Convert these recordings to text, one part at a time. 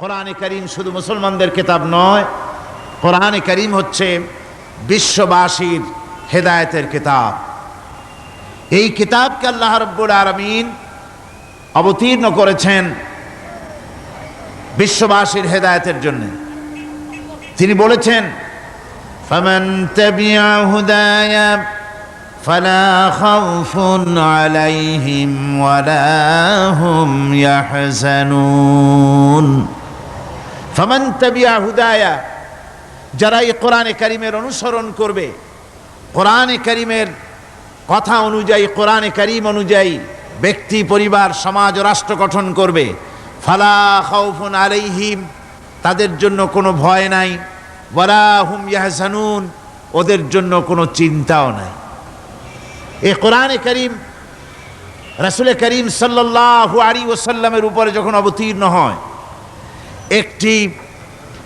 কোরআনে করিম শুধু মুসলমানদের কিতাব নয় কোরআনে করিম হচ্ছে বিশ্ববাসীর হেদায়েতের কিতাব এই কিতাবকে আল্লাহ রব্বুল আলমিন অবতীর্ণ করেছেন বিশ্ববাসীর হেদায়েতের জন্য তিনি বলেছেন فمن تبع هداي فلا خوف عليهم ولا هم يحزنون ফমান তাবিয়া হুদায়া, যারা এই কোরআনে করিমের অনুসরণ করবে, কোরআনে করিমের কথা অনুযায়ী, কোরআনে করিম অনুযায়ী ব্যক্তি, পরিবার, সমাজ রাষ্ট্র গঠন করবে, ফালা খাউফুন আলাইহিম, তাদের জন্য কোনো ভয় নাই বরাহুম হুম ইয়াহসানুন ওদের জন্য কোনো চিন্তাও নাই। এ কোরআনে করিম, রাসুল করিম সাল্লাহ আলী ওসাল্লামের উপরে যখন অবতীর্ণ হয় একটি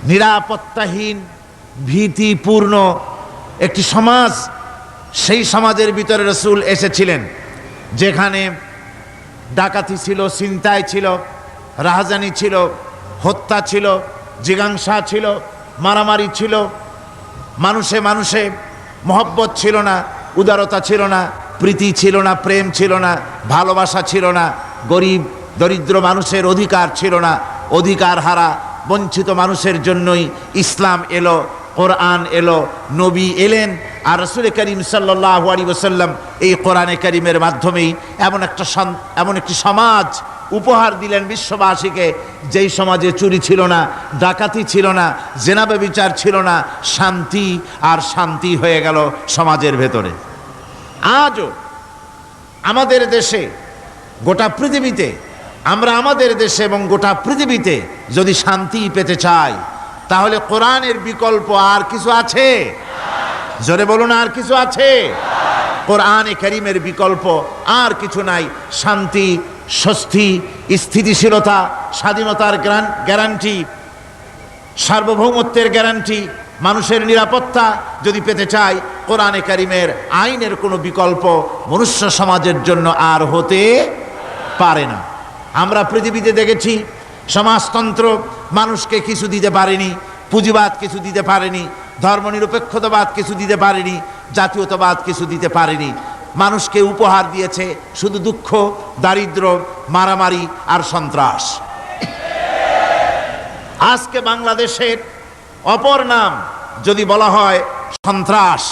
নিরাপত্তাহীন, ভীতিপূর্ণ একটি সমাজ, সেই সমাজের ভিতরে রসুল এসেছিলেন, যেখানে ডাকাতি ছিল চিন্তায় ছিল, রাহাজানি ছিল, হত্যা ছিল, জিজ্ঞাসা ছিল, মারামারি ছিল, মানুষে মানুষে মহব্বত ছিল না, উদারতা ছিল না, প্রীতি ছিল না, প্রেম ছিল না, ভালোবাসা ছিল না, গরিব, দরিদ্র মানুষের অধিকার ছিল না অধিকার হারা বঞ্চিত মানুষের জন্যই ইসলাম এলো, কোরআন এলো, নবী এলেন, আর রসুল করিম সাল্লাহ আলী ওসাল্লাম এই কোরআনে করিমের মাধ্যমেই এমন একটা এমন একটি সমাজ উপহার দিলেন বিশ্ববাসীকে, যেই সমাজে চুরি ছিল না, ডাকাতি ছিল না জেনাবে বিচার ছিল না, শান্তি আর শান্তি হয়ে গেল সমাজের ভেতরে। আজও আমাদের দেশে গোটা পৃথিবীতে আমরা আমাদের দেশে এবং গোটা পৃথিবীতে যদি শান্তি পেতে চাই, তাহলে কোরআনের বিকল্প আর কিছু আছে? জোরে বলুন, আর কিছু আছে? কোরআনে করিমের বিকল্প আর কিছু নাই। শান্তি, স্বস্তি, স্থিতিশীলতা, স্বাধীনতার গ্যারান্টি, সার্বভৌমত্বের গ্যারান্টি, মানুষের নিরাপত্তা যদি পেতে চাই, কোরআনে কারিমের আইনের কোনো বিকল্প মনুষ্য সমাজের জন্য আর হতে পারে না। আমরা পৃথিবীতে দেখেছি, সমাজতন্ত্র মানুষকে কিছু দিতে পারেনি, পুঁজিবাদ কিছু দিতে পারেনি, ধর্মনিরপেক্ষতাবাদ কিছু দিতে পারেনি, জাতীয়তাবাদ কিছু দিতে পারেনি। মানুষকে উপহার দিয়েছে শুধু দুঃখ, দারিদ্র, মারামারি আর সন্ত্রাস। আজকে বাংলাদেশের অপর নাম যদি বলা হয় সন্ত্রাস।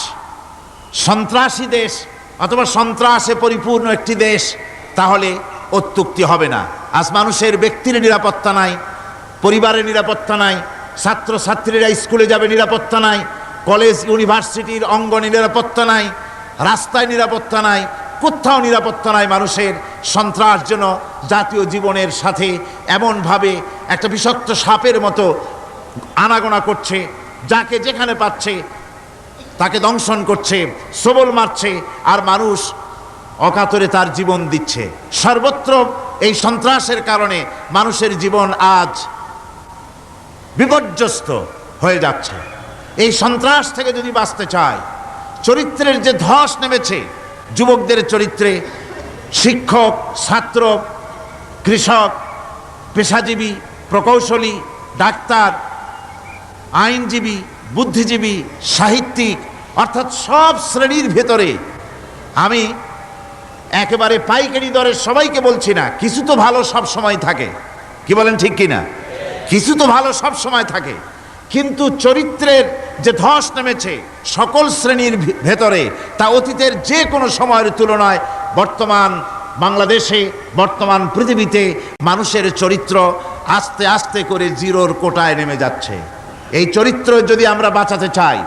সন্ত্রাসী দেশ অথবা সন্ত্রাসে পরিপূর্ণ একটি দেশ, তাহলে অত্যুক্তি হবে না। আজ মানুষের ব্যক্তির নিরাপত্তা নাই, পরিবারের নিরাপত্তা নাই, ছাত্রছাত্রীরা স্কুলে যাবে নিরাপত্তা নাই, কলেজ, ইউনিভার্সিটির অঙ্গনে নিরাপত্তা নাই, রাস্তায় নিরাপত্তা নাই, কোথাও নিরাপত্তা নাই মানুষের সন্ত্রাস যেন জাতীয় জীবনের সাথে এমনভাবে একটা বিষাক্ত সাপের মতো আনাগোনা করছে, যাকে যেখানে পাচ্ছে তাকে দংশন করছে, সবল মারছে, আর মানুষ অকাতরে তার জীবন দিচ্ছে। সর্বত্র এই সন্ত্রাসের কারণে মানুষের জীবন আজ বিপর্যস্ত হয়ে যাচ্ছে। এই সন্ত্রাস থেকে যদি বাঁচতে চায়, চরিত্রের যে ধস নেমেছে, যুবকদের চরিত্রে শিক্ষক, ছাত্র, কৃষক, পেশাজীবী, প্রকৌশলী, ডাক্তার, আইনজীবী, বুদ্ধিজীবী, সাহিত্যিক, অর্থাৎ সব শ্রেণির ভেতরে আমি একেবারে পাইকারি দরের সবাইকে বলছি না, কিছু তো ভালো সব সময় থাকে। কি বলেন ঠিক কিনা কিছু তো ভালো সব সময় থাকে। কিন্তু চরিত্রের যে ধস নেমেছে সকল শ্রেণির ভেতরে, তা অতীতের যে কোনো সময়ের তুলনায় বর্তমান বাংলাদেশে, বর্তমান পৃথিবীতে মানুষের চরিত্র আস্তে আস্তে করে জিরোর কোটায় নেমে যাচ্ছে। এই চরিত্র যদি আমরা বাঁচাতে চাই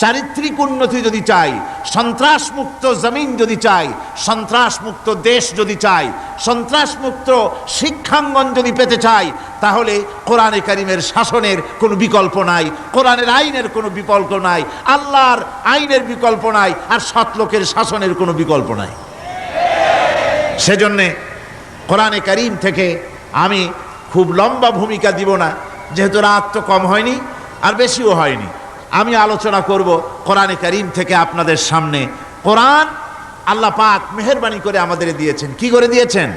চারিত্রিক উন্নতি যদি চাই, সন্ত্রাসমুক্ত জমিন যদি চাই, সন্ত্রাসমুক্ত দেশ যদি চাই, সন্ত্রাসমুক্ত শিক্ষাঙ্গন যদি পেতে চাই, তাহলে কোরআনে কারিমের শাসনের কোনো বিকল্প নাই, কোরআনের আইনের কোনো বিকল্প নাই, আল্লাহর আইনের বিকল্প নাই, আর সৎলোকের শাসনের কোনো বিকল্প নাই। সেজন্যে কোরআনে কারিম থেকে আমি খুব লম্বা ভূমিকা দিব না, যেহেতু রাত তো কম হয়নি, আর বেশিও হয়নি। আমি আলোচনা করব কোরআনে কারিম থেকে আপনাদের সামনে। কোরআন আল্লাহ পাক মেহেরবানি করে আমাদের দিয়েছেন। কি করে দিয়েছেন?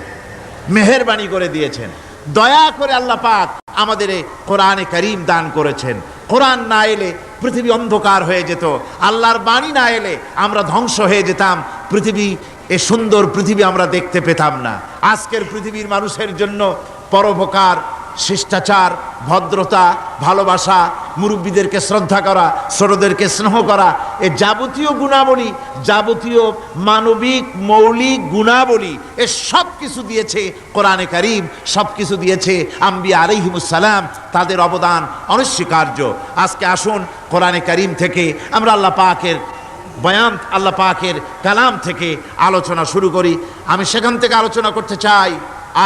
মেহেরবানি করে দিয়েছেন। দয়া করে আল্লাহ পাক আমাদের কোরআনে করিম দান করেছেন। কোরআন না এলে পৃথিবী অন্ধকার হয়ে যেত। আল্লাহর বাণী না এলে আমরা ধ্বংস হয়ে যেতাম। পৃথিবী, এ সুন্দর পৃথিবী আমরা দেখতে পেতাম না। আজকের পৃথিবীর মানুষের জন্য পরোপকার শিষ্টাচার, ভদ্রতা, ভালোবাসা, মুরব্বীদেরকে শ্রদ্ধা করা, ছোটদেরকে স্নেহ করা, এ যাবতীয় গুণাবলী, যাবতীয় মানবিক, মৌলিক গুণাবলী, এ সব কিছু দিয়েছে কোরআনে কারিম সব কিছু দিয়েছে আম্বিয়া আলিহিমুসালাম তাদের অবদান অনস্বীকার্য। আজকে আসুন কোরআনে কারিম থেকে আমরা আল্লাহ পাকের বয়ান, আল্লাহ পাকের কালাম থেকে আলোচনা শুরু করি। আমি সেখান থেকে আলোচনা করতে চাই,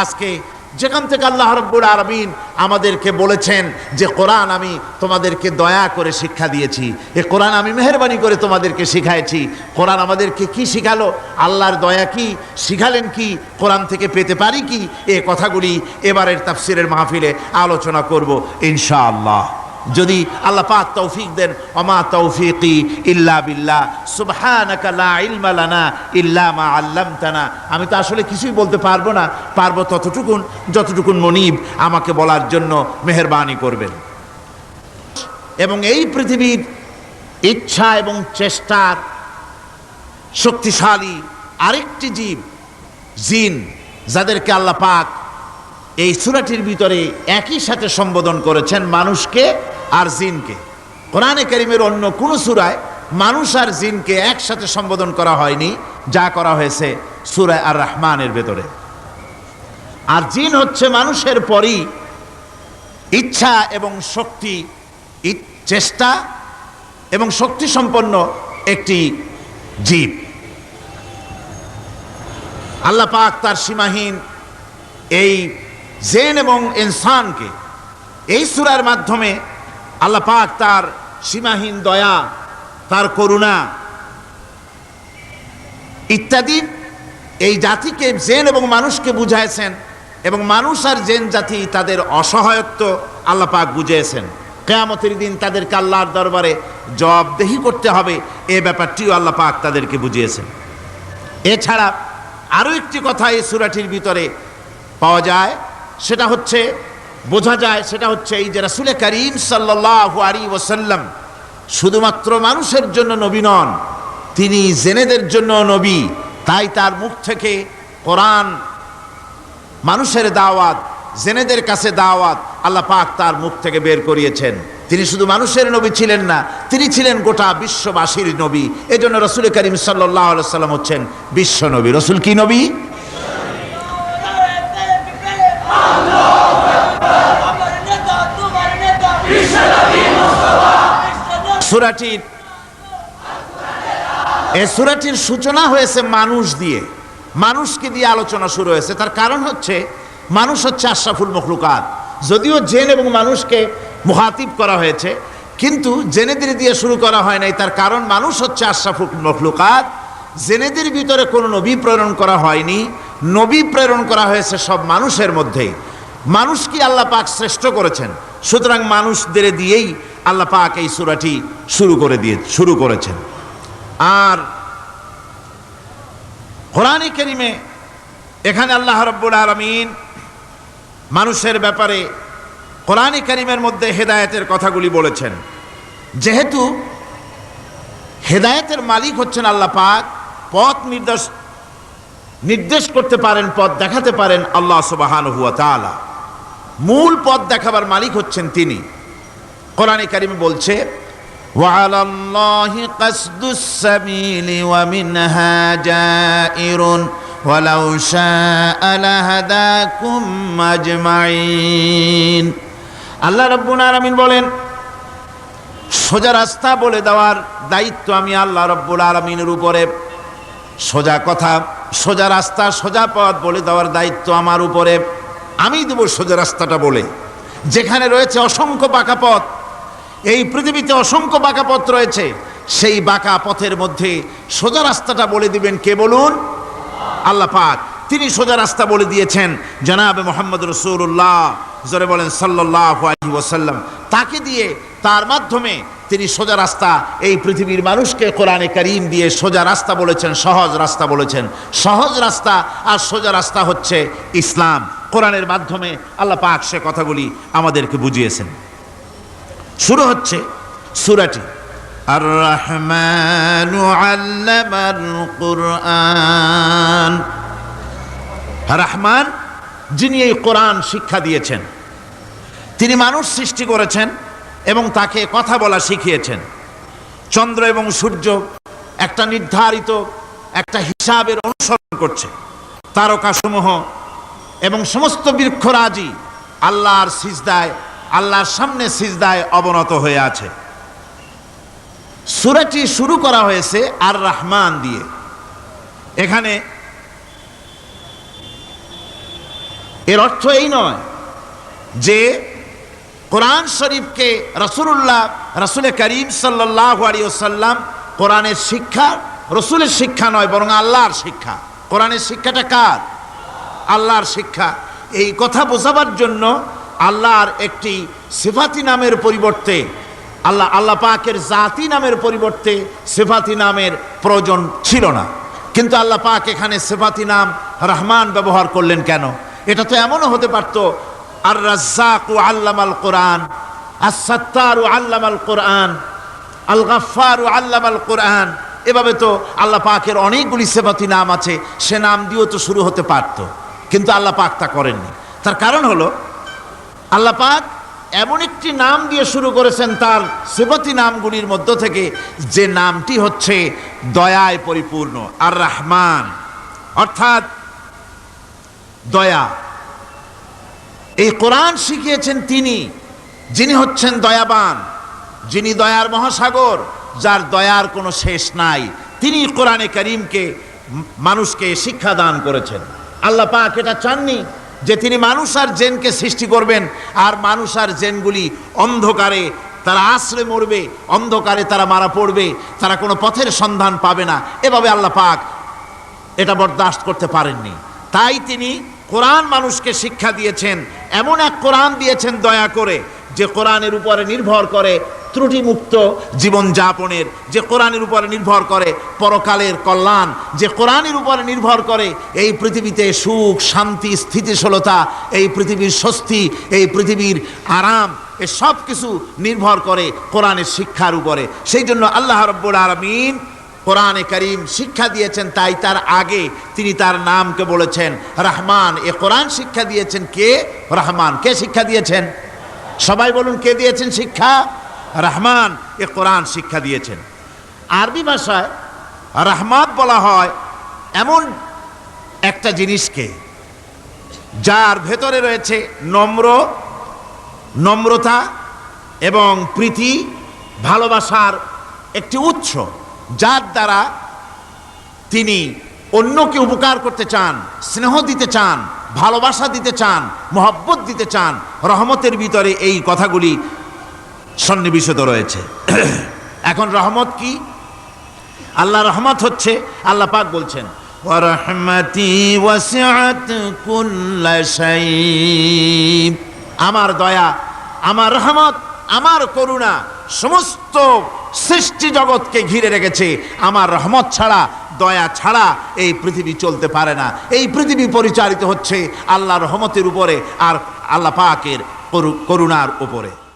আজকে যেখান থেকে আল্লাহ রব্বুল আরবিন আমাদেরকে বলেছেন যে, কোরআন আমি তোমাদেরকে দয়া করে শিক্ষা দিয়েছি। এ কোরআন আমি মেহরবানি করে তোমাদেরকে শিখাইছি। কোরআন আমাদেরকে কি শিখালো? আল্লাহর দয়া কি? শিখালেন কি? কোরআন থেকে পেতে পারি কি? এ কথাগুলি এবারের তাফসিরের মাহফিলে আলোচনা করব ইনশাআল্লাহ। যদি আল্লাহ পাক তৌফিক দেন অমা তৌফিকি ইল্লা বিল্লাহ, সুবহানাকা লা ইলমা লানা ইল্লা মা আল্লামতানা। আমি তো আসলে কিছুই বলতে পারব না, পারব ততটুকুন, যতটুকুন মনিব আমাকে বলার জন্য মেহরবানি করবেন। এবং এই পৃথিবীর ইচ্ছা এবং চেষ্টার শক্তিশালী আরেকটি জীব, জিন, যাদেরকে আল্লাহ পাক এই সুরাটির ভিতরে একই সাথে সম্বোধন করেছেন মানুষকে আর জিনকে কোরআনে করিমের অন্য কোনো সুরায় মানুষ আর জিনকে একসাথে সম্বোধন করা হয়নি, যা করা হয়েছে সুরায় আর রহমানের ভেতরে। আর জিন হচ্ছে মানুষের পরই ইচ্ছা এবং শক্তি চেষ্টা এবং শক্তি সম্পন্ন একটি জীব। আল্লাহ পাক তার সীমাহীন এই জেন এবং ইনসানকে এই সুরার মাধ্যমে আল্লাহ পাক তার সীমাহীন দয়া, তার করুণা ইত্যাদি এই জাতিকে, জেন এবং মানুষকে বুঝাইছেন এবং মানুষ আর জেন জাতি তাদের অসহায়ত্ব আল্লাহ পাক বুঝিয়েছেন। কেয়ামতের দিন তাদেরকে আল্লাহর দরবারে জবাবদেহি করতে হবে, এ ব্যাপারটিও আল্লাহ পাক তাদেরকে বুঝিয়েছেন। এছাড়া আরও একটি কথা এই সুরাটির ভিতরে পাওয়া যায়, সেটা হচ্ছে বোঝা যায় সেটা হচ্ছে এই যে রাসুলে করিম সাল্লাহ আলী ওসাল্লাম শুধুমাত্র মানুষের জন্য নবী নন, তিনি জেনেদের জন্য নবী। তাই তার মুখ থেকে কোরআন, মানুষের দাওয়াত, জেনেদের কাছে দাওয়াত আল্লাহ পাক তার মুখ থেকে বের করিয়েছেন। তিনি শুধু মানুষের নবী ছিলেন না, তিনি ছিলেন গোটা বিশ্ববাসীর নবী। এজন্য রসুল করিম সাল্লাহ সাল্লাম হচ্ছেন বিশ্ব নবী। রসুল কি নবী? সুরাটির, এ সুরাটির সূচনা হয়েছে মানুষ দিয়ে। মানুষকে দিয়ে আলোচনা শুরু হয়েছে। তার কারণ হচ্ছে, মানুষ হচ্ছে আশরাফুল মখলুকাত। যদিও জেন এবং মানুষকে মুহাতিব করা হয়েছে, কিন্তু জেনেদের দিয়ে শুরু করা হয় নাই। তার কারণ মানুষ হচ্ছে আশরাফুল মখলুকাত। জেনেদের ভিতরে কোনো নবী প্রেরণ করা হয়নি। নবী প্রেরণ করা হয়েছে সব মানুষের মধ্যেই। মানুষকে আল্লাহ পাক শ্রেষ্ঠ করেছেন? সুতরাং মানুষদের দিয়েই আল্লাহ পাক এই সুরাটি শুরু করে দিয়ে, শুরু করেছেন। আর কোরআনে কেরিমে এখানে আল্লাহ রব্বুল আলমিন মানুষের ব্যাপারে কোরআনে কারিমের মধ্যে হেদায়েতের কথাগুলি বলেছেন। যেহেতু হেদায়েতের মালিক হচ্ছেন আল্লাহ পাক, পথ নির্দেশ নির্দেশ করতে পারেন, পথ দেখাতে পারেন আল্লাহ সুবাহান হুয়া তালা মূল পথ দেখাবার মালিক হচ্ছেন তিনি। কোরআনে কারিমে বলছে وعلى الله قصد السبيل ومنها جائر ولو شاء لهداكم أجمعين আল্লাহ রব্বুল আলামিন বলেন সোজা রাস্তা বলে দেওয়ার দায়িত্ব আমি আল্লাহ রব্বুল আলমিনের উপরে সোজা কথা সোজা রাস্তা সোজা পথ বলে দেওয়ার দায়িত্ব আমার উপরে আমি দেব সোজা রাস্তাটা বলে যেখানে রয়েছে অসংখ্য বাঁকা পথ এই পৃথিবীতে অসংখ্য বাঁকা পথ রয়েছে। সেই বাঁকা পথের মধ্যে সোজা রাস্তাটা বলে দিবেন কে বলুন? আল্লাহ পাক। তিনি সোজা রাস্তা বলে দিয়েছেন, জনাবে মোহাম্মদ রসুল্লাহ জোরে বলেন সাল্লাহ ওসাল্লাম তাকে দিয়ে তার মাধ্যমে তিনি সোজা রাস্তা, এই পৃথিবীর মানুষকে কোরআনে করিম দিয়ে সোজা রাস্তা বলেছেন, সহজ রাস্তা বলেছেন। সহজ রাস্তা আর সোজা রাস্তা হচ্ছে ইসলাম। কোরআনের মাধ্যমে আল্লাহ পাক সে কথাগুলি আমাদেরকে বুঝিয়েছেন। শুরু হচ্ছে সুরাটি। আর রহমান আল্লামাল কুরআন। রহমান যিনি এই কোরআন শিক্ষা দিয়েছেন। তিনি মানুষ সৃষ্টি করেছেন এবং তাকে কথা বলা শিখিয়েছেন। চন্দ্র এবং সূর্য একটা নির্ধারিত একটা হিসাবের অনুসরণ করছে। তারকাসমূহ এবং সমস্ত বৃক্ষরাজি আল্লাহর সিজদায় আল্লাহর সামনে সিজদায় অবনত হয়ে আছে। সুরাটি শুরু করা হয়েছে আর রহমান দিয়ে। এখানে এর অর্থ এই নয় যে কোরআন শরীফকে রসুল্লাহ রসুলের করিম সাল্লাহ আলিয়াল্লাম কোরআনের শিক্ষা, রসুলের শিক্ষা নয়, বরং আল্লাহর শিক্ষা। কোরআনের শিক্ষাটা কার? আল্লাহর শিক্ষা। এই কথা বোঝাবার জন্য আল্লাহর একটি সেফাতি নামের পরিবর্তে, আল্লাহ আল্লাহ পাকের জাতি নামের পরিবর্তে সেফাতি নামের প্রয়োজন ছিল না। কিন্তু আল্লাহ পাক এখানে সিফাতি নাম রহমান ব্যবহার করলেন কেন? এটা তো এমনও হতে পারত আর রাজ্জাক ও আল্লামাল কোরআন আর সত্তার ও আল্লামাল কোরআন আল গাফার ও আল্লামাল কোরআন, এভাবে তো আল্লাহ পাকের অনেকগুলি সেফাতি নাম আছে, সে নাম দিয়েও তো শুরু হতে পারত। কিন্তু আল্লাহ পাক তা করেননি। তার কারণ হলো আল্লাহ পাক এমন একটি নাম দিয়ে শুরু করেছেন তার সেবতী নামগুলির মধ্য থেকে, যে নামটি হচ্ছে দয়ায় পরিপূর্ণ আর রহমান অর্থাৎ দয়া। এই কোরআন শিখিয়েছেন তিনি, যিনি হচ্ছেন দয়াবান, যিনি দয়ার মহাসাগর, যার দয়ার কোনো শেষ নাই। তিনি কোরআনে করিমকে, মানুষকে শিক্ষা দান করেছেন। আল্লাহ পাক এটা চাননি যে তিনি মানুষ আর জেনকে সৃষ্টি করবেন, আর মানুষ আর জেনগুলি অন্ধকারে তারা আশ্রে মরবে, অন্ধকারে তারা মারা পড়বে, তারা কোনো পথের সন্ধান পাবে না। এভাবে আল্লাহ পাক এটা বরদাস্ত করতে পারেননি। তাই তিনি কোরআন মানুষকে শিক্ষা দিয়েছেন, এমন এক কোরআন দিয়েছেন দয়া করে, যে কোরআনের উপরে নির্ভর করে ত্রুটিমুক্ত জীবনযাপনের যে কোরআনের উপরে নির্ভর করে, পরকালের কল্যাণ যে কোরআনের উপরে নির্ভর করে, এই পৃথিবীতে সুখ, শান্তি, স্থিতিশীলতা, এই পৃথিবীর স্বস্তি, এই পৃথিবীর আরাম, এ সব কিছু নির্ভর করে কোরআনের শিক্ষার উপরে। সেই জন্য আল্লাহ রব্বুল আলমিন কোরআনে করিম শিক্ষা দিয়েছেন, তাই তার আগে তিনি তার নামকে বলেছেন, রহমান। এ কোরআন শিক্ষা দিয়েছেন কে? রহমান। কে শিক্ষা দিয়েছেন? সবাই বলুন, কে দিয়েছেন শিক্ষা? রহমান এ কোরআন শিক্ষা দিয়েছেন। আরবি ভাষায় রহমাত বলা হয় এমন একটা জিনিসকে যার ভেতরে রয়েছে নম্র, নম্রতা এবং প্রীতি, ভালোবাসার একটি উৎস, যার দ্বারা তিনি অন্যকে উপকার করতে চান, স্নেহ দিতে চান, ভালোবাসা দিতে চান, মহব্বত দিতে চান, রহমতের ভিতরে এই কথাগুলি সন্নিবেশিত রয়েছে। এখন রহমত কি? আল্লাহ রহমত হচ্ছে, আল্লাহ পাক বলছেন আমার দয়া, আমার রহমত, আমার করুণা সমস্ত সৃষ্টি জগৎকে ঘিরে রেখেছে। আমার রহমত ছাড়া, দয়া ছাড়া এই পৃথিবী চলতে পারে না। এই পৃথিবী পরিচালিত হচ্ছে আল্লাহ রহমতের উপরে আর আল্লাহ পাকের করুণার উপরে।